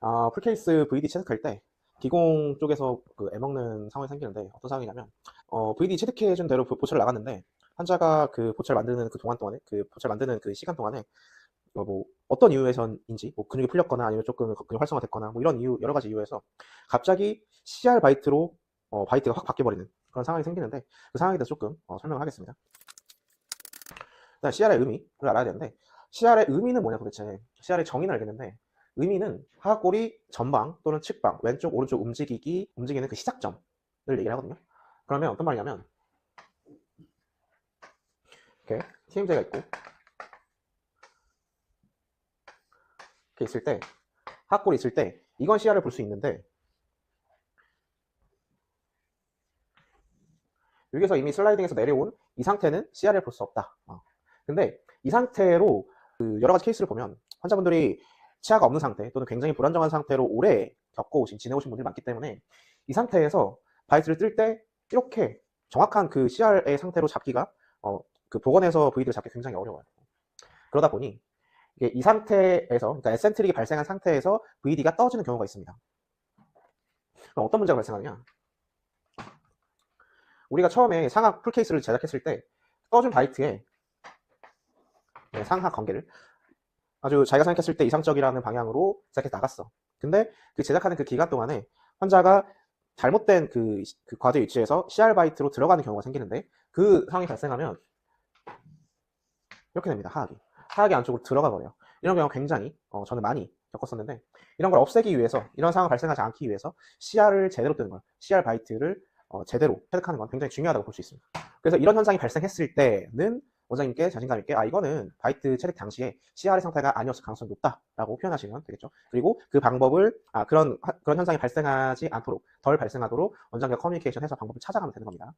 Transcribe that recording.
아, 풀케이스 VD 체득할 때 기공 쪽에서 그 애먹는 상황이 생기는데 어떤 상황이냐면 어, VD 체득해준 대로 보- 보철을 나갔는데 환자가 그 보철 만드는 그 동안 동안에 그 보철 만드는 그 시간 동안에 어, 뭐 어떤 이유에서인지 뭐 근육이 풀렸거나 아니면 조금 근육 활성화됐거나 뭐 이런 이유 여러 가지 이유에서 갑자기 CR 바이트로 어, 바이트가 확 바뀌어버리는 그런 상황이 생기는데 그 상황에 대해서 조금 어, 설명을 하겠습니다. 일단 CR의 의미를 알아야 되는데 CR의 의미는 뭐냐 도대체 CR의 정의는 알겠는데 의미는 하악골이 전방 또는 측방 왼쪽 오른쪽 움직이기 움직이는 그 시작점을 얘기를 하거든요. 그러면 어떤 말이냐면 이렇게 TMJ가 있고 이렇게 있을 때 하악골이 있을 때 이건 CR을 볼수 있는데 여기서 이미 슬라이딩에서 내려온 이 상태는 CR을 볼수 없다. 어. 근데 이 상태로 그 여러 가지 케이스를 보면 환자분들이 치아가 없는 상태 또는 굉장히 불안정한 상태로 오래 겪어오신 지내오신 분들이 많기 때문에 이 상태에서 바이트를 뜰 때 이렇게 정확한 그 CR의 상태로 잡기가 어, 그 복원해서 V들을 잡기 굉장히 어려워요. 그러다 보니 이 상태에서 그러니까 에센트릭이 발생한 상태에서 VD가 떠지는 경우가 있습니다. 그럼 어떤 문제가 발생하냐? 우리가 처음에 상하 풀 케이스를 제작했을 때 떠준 바이트에 네, 상하 관계를 아주 자기가 생각했을 때 이상적이라는 방향으로 제작해 나갔어. 근데 그 제작하는 그 기간 동안에 환자가 잘못된 그, 그 과제 위치에서 CR 바이트로 들어가는 경우가 생기는데 그 상황이 발생하면 이렇게 됩니다. 하악이. 하악이 안쪽으로 들어가 버려요. 이런 경우 굉장히 어, 저는 많이 겪었었는데 이런 걸 없애기 위해서 이런 상황 발생하지 않기 위해서 CR을 제대로 뜨는 걸 CR 바이트를 어, 제대로 체득하는 건 굉장히 중요하다고 볼 수 있습니다. 그래서 이런 현상이 발생했을 때는 원장님께 자신감 있게 아 이거는 바이트 체득 당시에 CR의 상태가 아니었을 가능성이 높다라고 표현하시면 되겠죠. 그리고 그 방법을 아 그런 하- 그런 현상이 발생하지 않도록 덜 발생하도록 원장과 커뮤니케이션해서 방법을 찾아가면 되는 겁니다.